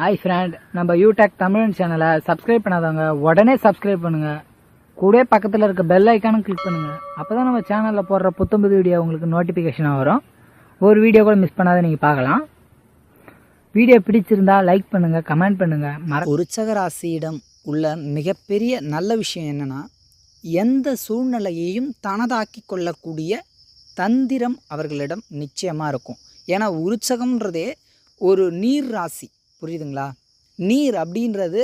Hi friend நம்ம யூடெக் தமிழன் சேனலை சப்ஸ்கிரைப் பண்ணாதவங்க உடனே சப்ஸ்கிரைப் பண்ணுங்க. கூட பக்கத்தில் இருக்க பெல் ஐக்கானும் கிளிக் பண்ணுங்க. அப்பதான் நம்ம சேனலில் போடுற புத்தம்புது வீடியோ உங்களுக்கு நோட்டிஃபிகேஷனாக வரும். ஒரு வீடியோ கூட மிஸ் பண்ணாத நீங்கள் பார்க்கலாம். வீடியோ பிடிச்சிருந்தா லைக் பண்ணுங்க கமெண்ட் பண்ணுங்க. மர விருச்சக ராசியிடம் உள்ள மிகப்பெரிய நல்ல விஷயம் என்னன்னா எந்த சூழ்நிலையையும் தனதாக்கி கொள்ளக்கூடிய தந்திரம் அவர்களிடம் நிச்சயமாக இருக்கும். ஏன்னா உற்சகம்ன்றதே ஒரு நீர் ராசி. புரியுதுங்களா? நீர் அப்படின்றது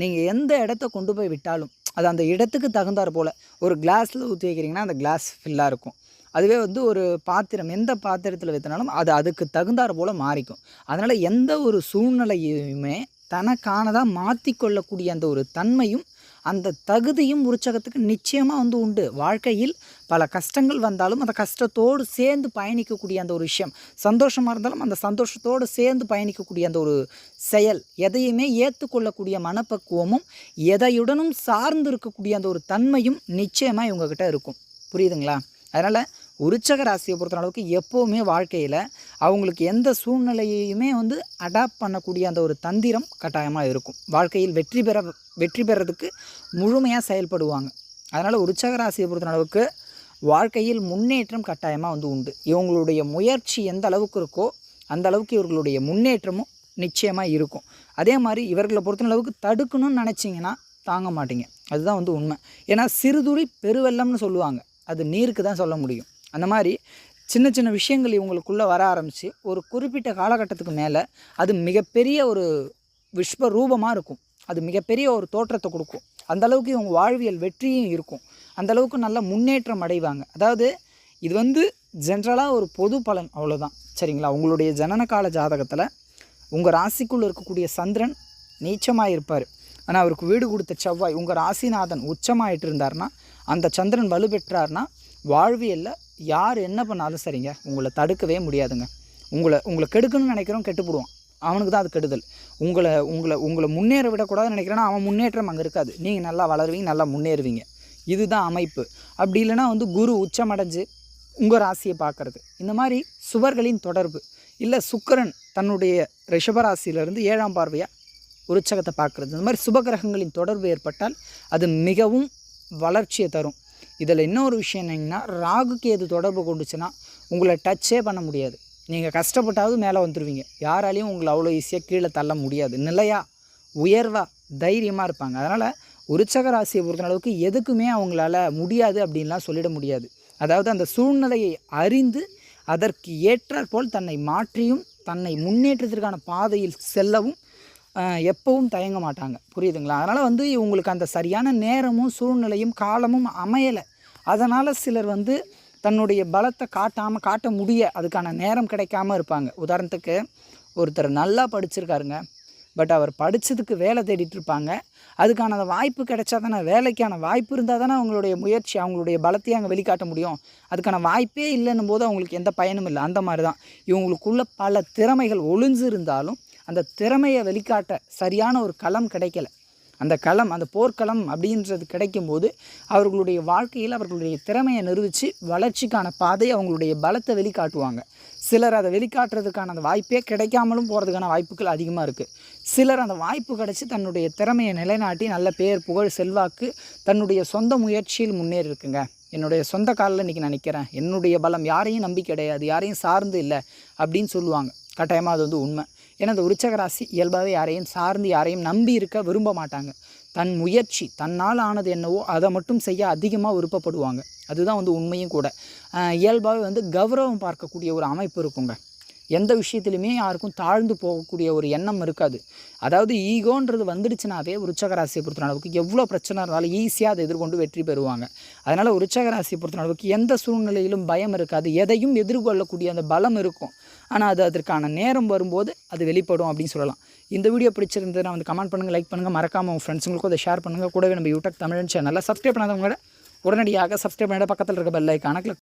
நீங்கள் எந்த இடத்த கொண்டு போய் விட்டாலும் அது அந்த இடத்துக்கு தகுந்தாற் போல். ஒரு கிளாஸில் ஊற்றி வைக்கிறீங்கன்னா அந்த கிளாஸ் ஃபில்லாக இருக்கும். அதுவே வந்து ஒரு பாத்திரம் எந்த பாத்திரத்தில் வைத்தனாலும் அது அதுக்கு தகுந்தாற் போல் மாறிக்கும். அதனால் எந்த ஒரு சூழ்நிலையுமே தனக்கானதாக மாற்றிக்கொள்ளக்கூடிய அந்த ஒரு தன்மையும் அந்த தகுதியும் உற்சாகத்துக்கு நிச்சயமாக வந்து உண்டு. வாழ்க்கையில் பல கஷ்டங்கள் வந்தாலும் அந்த கஷ்டத்தோடு சேர்ந்து பயணிக்கக்கூடிய அந்த ஒரு விஷயம். சந்தோஷமாக இருந்தாலும் அந்த சந்தோஷத்தோடு சேர்ந்து பயணிக்கக்கூடிய அந்த ஒரு செயல். எதையுமே ஏற்றுக்கொள்ளக்கூடிய மனப்பக்குவமும் எதையுடனும் சார்ந்து இருக்கக்கூடிய அந்த ஒரு தன்மையும் நிச்சயமாக இவங்கக்கிட்ட இருக்கும். புரியுதுங்களா? அதனால் உருச்சக ராசியை பொறுத்த அளவுக்கு எப்போவுமே வாழ்க்கையில் அவங்களுக்கு எந்த சூழ்நிலையையுமே வந்து அடாப்ட் பண்ணக்கூடிய அந்த ஒரு தந்திரம் கட்டாயமாக இருக்கும். வாழ்க்கையில் வெற்றி பெற வெற்றி பெறதுக்கு முழுமையாக செயல்படுவாங்க. அதனால் உற்சக ராசியை பொறுத்த அளவுக்கு வாழ்க்கையில் முன்னேற்றம் கட்டாயமாக வந்து உண்டு. இவங்களுடைய முயற்சி எந்த அளவுக்கு இருக்கோ அந்த அளவுக்கு இவர்களுடைய முன்னேற்றமும் நிச்சயமாக இருக்கும். அதே மாதிரி இவர்களை பொறுத்த அளவுக்கு தடுக்கணும்னு நினச்சிங்கன்னா தாங்க மாட்டீங்க. அதுதான் வந்து உண்மை. ஏன்னா சிறுதுளி பெருவெள்ளம்னு சொல்லுவாங்க. அது நீருக்கு தான் சொல்ல முடியும். அந்த மாதிரி சின்ன சின்ன விஷயங்கள் இவங்களுக்குள்ளே வர ஆரம்பித்து ஒரு குறிப்பிட்ட காலகட்டத்துக்கு மேலே அது மிகப்பெரிய ஒரு விஸ்வ ரூபமாக இருக்கும். அது மிகப்பெரிய ஒரு தோற்றத்தை கொடுக்கும். அந்தளவுக்கு இவங்க வாழ்வியல் வெற்றியும் இருக்கும். அந்த அளவுக்கு நல்ல முன்னேற்றம் அடைவாங்க. அதாவது இது வந்து ஜென்ரலாக ஒரு பொது பலன் அவ்வளோதான் சரிங்களா? உங்களுடைய ஜனன கால ஜாதகத்தில் உங்கள் ராசிக்குள்ளே இருக்கக்கூடிய சந்திரன் நீச்சமாக இருப்பார். ஆனால் அவருக்கு வீடு கொடுத்த செவ்வாய் உங்கள் ராசிநாதன் உச்சமாயிட்டு இருந்தார்னா அந்த சந்திரன் வலுப்பெற்றார்னா வாழ்வியலில் யார் என்ன பண்ணாலும் சரிங்க. உங்களை தடுக்கவே முடியாதுங்க. உங்களை உங்களை கெடுக்கணும்னு நினைக்கிறோம் கெட்டுப்படுவான் அவனுக்கு தான் அது கெடுதல். உங்களை உங்களை உங்களை முன்னேற விடக்கூடாதுன்னு நினைக்கிறேன்னா அவன் முன்னேற்றம் அங்கே இருக்காது. நீங்கள் நல்லா வளருவீங்க நல்லா முன்னேறுவீங்க. இதுதான் அமைப்பு. அப்படி இல்லைன்னா வந்து குரு உச்சமடைஞ்சு உங்கள் ராசியை பார்க்குறது. இந்த மாதிரி சுவர்களின் தொடர்பு. இல்லை சுக்கரன் தன்னுடைய ரிஷபராசியிலிருந்து ஏழாம் பார்வையாக உற்சகத்தை பார்க்குறது. இந்த மாதிரி சுபகிரகங்களின் தொடர்பு ஏற்பட்டால் அது மிகவும் வளர்ச்சியை தரும். இதில் இன்னொரு விஷயம் என்னங்கன்னா ராகு கேது தொடர்பு கொண்டுச்சுன்னா உங்களை டச்சே பண்ண முடியாது. நீங்கள் கஷ்டப்பட்டாவது மேலே வந்துடுவீங்க யாராலையும் உங்களை அவ்வளோ ஈஸியாக கீழே தள்ள முடியாது. நிலையாக உயர்வாக தைரியமாக இருப்பாங்க. அதனால் உருச்சக ராசியை பொறுத்த அளவுக்கு எதுக்குமே அவங்களால முடியாது அப்படின்லாம் சொல்லிட முடியாது. அதாவது அந்த சூழ்நிலையை அறிந்து அதற்கு ஏற்றாற்போல் தன்னை மாற்றியும் தன்னை முன்னேற்றத்திற்கான பாதையில் செல்லவும் எப்பவும் தயங்க மாட்டாங்க. புரியுதுங்களா? அதனால் வந்து இவங்களுக்கு அந்த சரியான நேரமும் சூழ்நிலையும் காலமும் அமையலை. அதனால் சிலர் வந்து தன்னுடைய பலத்தை காட்டாமல் காட்ட முடிய அதுக்கான நேரம் கிடைக்காம இருப்பாங்க. உதாரணத்துக்கு ஒருத்தர் நல்லா படிச்சிருக்காருங்க. பட் அவர் படித்ததுக்கு வேலை தேடிட்டு இருப்பாங்க. அதுக்கான அந்த வாய்ப்பு கிடைச்சா தானே வேலைக்கான வாய்ப்பு இருந்தால் தானே அவங்களுடைய முயற்சி அவங்களுடைய பலத்தையும் அங்கே வெளிக்காட்ட முடியும். அதுக்கான வாய்ப்பே இல்லைன்னும் போது அவங்களுக்கு எந்த பயனும் இல்லை. அந்த மாதிரி தான். இவங்களுக்குள்ள பல திறமைகள் ஒளிஞ்சிருந்தாலும் அந்த திறமையை வெளிக்காட்ட சரியான ஒரு களம் கிடைக்கல. அந்த களம் அந்த போர்க்களம் அப்படின்றது கிடைக்கும்போது அவர்களுடைய வாழ்க்கையில் அவர்களுடைய திறமையை நிரூபித்து வளர்ச்சிக்கான பாதை அவங்களுடைய பலத்தை வெளிக்காட்டுவாங்க. சிலர் அதை வெளிக்காட்டுறதுக்கான அந்த வாய்ப்பே கிடைக்காமலும் போகிறதுக்கான வாய்ப்புகள் அதிகமாக இருக்குது சிலர் அந்த வாய்ப்பு கிடச்சி தன்னுடைய திறமையை நிலைநாட்டி நல்ல பேர் புகழ் செல்வாக்கு தன்னுடைய சொந்த முயற்சியில் முன்னேறி இருக்குங்க என்னுடைய சொந்த காலில் இன்றைக்கி நான் நிற்கிறேன் என்னுடைய பலம் யாரையும் நம்பி கிடையாது யாரையும் சார்ந்து இல்லை அப்படின்னு சொல்லுவாங்க. கட்டாயமாக அது வந்து உண்மை. ஏன்னா இந்த விருச்சக ராசி இயல்பாகவே யாரையும் சார்ந்து யாரையும் நம்பி இருக்க விரும்ப மாட்டாங்க. தன் முயற்சி தன்னால் ஆனது என்னவோ அதை மட்டும் செய்ய அதிகமாக விருப்பப்படுவாங்க. அதுதான் வந்து உண்மையும் கூட. இயல்பாகவே வந்து கௌரவம் பார்க்கக்கூடிய ஒரு அமைப்பு இருக்குங்க. எந்த விஷயத்துலையுமே யாருக்கும் தாழ்ந்து போகக்கூடிய ஒரு எண்ணம் இருக்காது. அதாவது ஈகோன்றது வந்துடுச்சுனாவே உச்சகராசியை பொறுத்த அளவுக்கு எவ்வளோ பிரச்சனை இருந்தாலும் ஈஸியாக அதை எதிர்கொண்டு வெற்றி பெறுவாங்க. அதனால் உச்சகராசியை ராசியை பொறுத்த அளவுக்கு எந்த சூழ்நிலையிலும் பயம் இருக்காது. எதையும் எதிர்கொள்ளக்கூடிய அந்த பலம் இருக்கும். ஆனால் அது அதற்கான நேரம் வரும்போது அது வெளிப்படும் அப்படின்னு சொல்லலாம். இந்த வீடியோ பிடிச்சிருந்ததுன்னா வந்து கமெண்ட் பண்ணுங்கள் லைக் பண்ணுங்கள் மறக்காமல் உங்கள் ஃப்ரெண்ட்ஸுங்களுக்கும் அதை ஷேர் பண்ணுங்கள் கூடவே நம்ம யூடியூப் தமிழ் சேனலில் சப்ஸ்கிரைப் பண்ணாதவங்க உடனடியாக சப்ஸ்கிரைப் பண்ணிட்டு பக்கத்தில் இருக்க பெல் ஐக்கான